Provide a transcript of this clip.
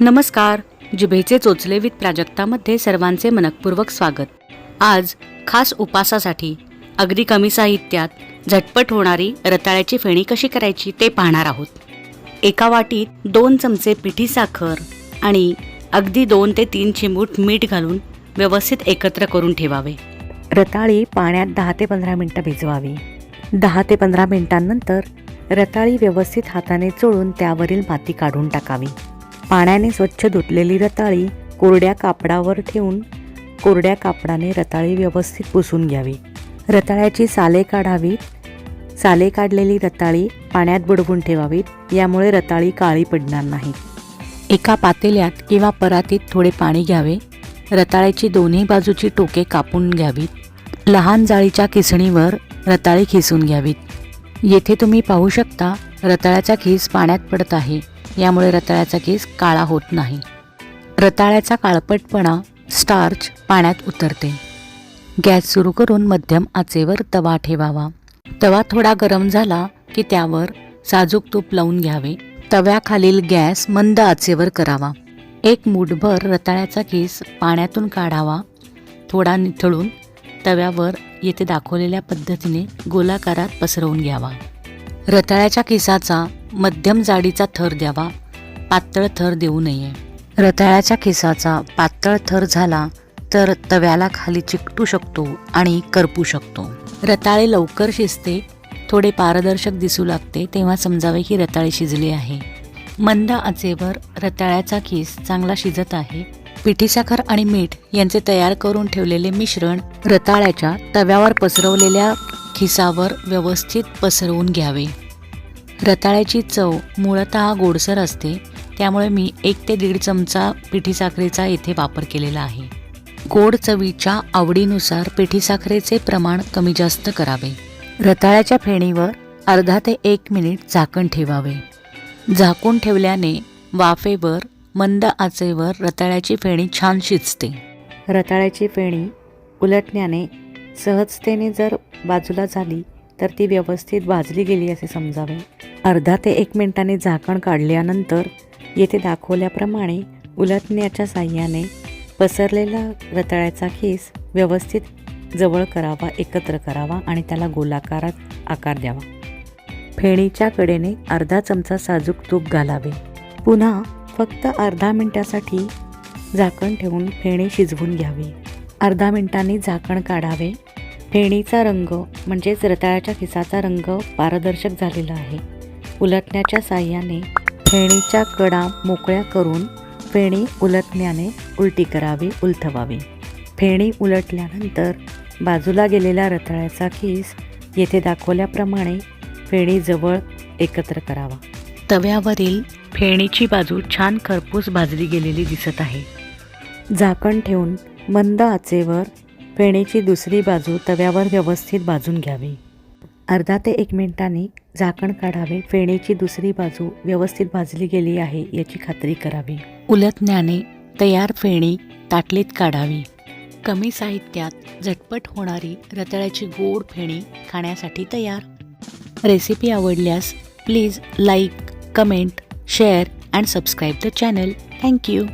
नमस्कार. जिभेचे चोचले विथ प्राजक्तामध्ये सर्वांचे मनकपूर्वक स्वागत. आज खास उपासासाठी अगदी कमी साहित्यात झटपट होणारी रताळ्याची फेणी कशी करायची ते पाहणार आहोत. एका वाटीत दोन चमचे पिठी साखर आणि अगदी दोन ते तीन चिमूट मीठ घालून व्यवस्थित एकत्र करून ठेवावे. रताळी पाण्यात दहा ते पंधरा मिनटं भिजवावी. दहा ते पंधरा मिनिटांनंतर रताळी व्यवस्थित हाताने चोळून त्यावरील माती काढून टाकावी. पाण्याने स्वच्छ धुतलेली रताळी कोरड्या कापडावर ठेवून कोरड्या कापडाने रताळी व्यवस्थित पुसून घ्यावी. रताळ्याची साले काढावीत. साले काढलेली रताळी पाण्यात बुडवून ठेवावीत. यामुळे रताळी काळी पडणार नाही. एका पातेल्यात किंवा परातीत थोडे पाणी घ्यावे. रताळ्याची दोन्ही बाजूची टोके कापून घ्यावीत. लहान जाळीच्या किसणीवर रताळी खिसून घ्यावीत. येथे तुम्ही पाहू शकता रताळ्याचा खीस पाण्यात पडत आहे. यामुळे रताळ्याचा केस काळा होत नाही. रताळ्याचा काळपटपणा स्टार्च पाण्यात उतरते. गॅस सुरू करून मध्यम आचेवर तवा ठेवावा. तवा थोडा गरम झाला की त्यावर साजूक तूप लावून घ्यावे. तव्याखालील गॅस मंद आचेवर करावा. एक मूठभर रताळ्याचा केस पाण्यातून काढावा. थोडा निथळून तव्यावर येथे दाखवलेल्या पद्धतीने गोलाकारात पसरवून घ्यावा. रताळ्याच्या केसाचा मध्यम जाडीचा थर द्यावा. पातळ थर देऊ नये. रताळ्याच्या खिसाचा पातळ थर झाला तर तव्याला खाली चिकटू शकतो आणि करपू शकतो. रताळे लवकर शिजते. थोडे पारदर्शक दिसू लागते तेव्हा समजावे की रताळे शिजले आहे. मंद आचेवर रताळ्याचा खीस चांगला शिजत आहे. पिठी साखर आणि मीठ यांचे तयार करून ठेवलेले मिश्रण रताळ्याच्या तव्यावर पसरवलेल्या खिसावर व्यवस्थित पसरवून घ्यावे. रताळ्याची चव मूळतः गोडसर असते त्यामुळे मी एक ते दीड चमचा पिठी साखरेचा येथे वापर केलेला आहे. गोड चवीच्या आवडीनुसार पिठी साखरेचे प्रमाण कमी जास्त करावे. रताळ्याच्या फेणीवर अर्धा ते एक मिनिट झाकण ठेवावे. झाकून ठेवल्याने वाफेवर मंद आचेवर रताळ्याची फेणी छान शिजते. रताळ्याची फेणी उलटण्याने सहजतेने जर बाजूला झाली तर ती व्यवस्थित भाजली गेली असे समजावे. अर्धा ते एक मिनिटाने झाकण काढल्यानंतर येथे दाखवल्याप्रमाणे उलटण्याच्या साह्याने पसरलेला रताळ्याचा खीस व्यवस्थित जवळ करावा एकत्र करावा आणि त्याला गोलाकारात आकार द्यावा. फेणीच्या कडेने अर्धा चमचा साजूक तूप घालावे. पुन्हा फक्त अर्धा मिनिटासाठी झाकण ठेवून फेणी शिजवून घ्यावी. अर्धा मिनिटांनी झाकण काढावे. फेणीचा रंग म्हणजेच रताळ्याच्या खिसाचा रंग पारदर्शक झालेला आहे. उलटण्याच्या साह्याने फेणीच्या कडा मोकळ्या करून फेणी उलटण्याने उलटी करावी उलथवावी. फेणी उलटल्यानंतर बाजूला गेलेला रताळ्याचा खीस येथे दाखवल्याप्रमाणे फेणीजवळ एकत्र करावा. तव्यावरील फेणीची बाजू छान खरपूस भाजली गेलेली दिसत आहे. झाकण ठेवून मंद आचेवर फेणीची दुसरी बाजू तव्यावर व्यवस्थित भाजून घ्यावी. अर्धा ते एक मिनिटांनी झाकण काढावे फेणीची दुसरी बाजू व्यवस्थित भाजली गेली आहे याची खात्री करावी. उलटण्याने तयार फेणी ताटलीत काढावी. कमी साहित्यात झटपट होणारी रताळ्याची गोड फेणी खाण्यासाठी तयार. रेसिपी आवडल्यास please like comment share and subscribe the channel. Thank you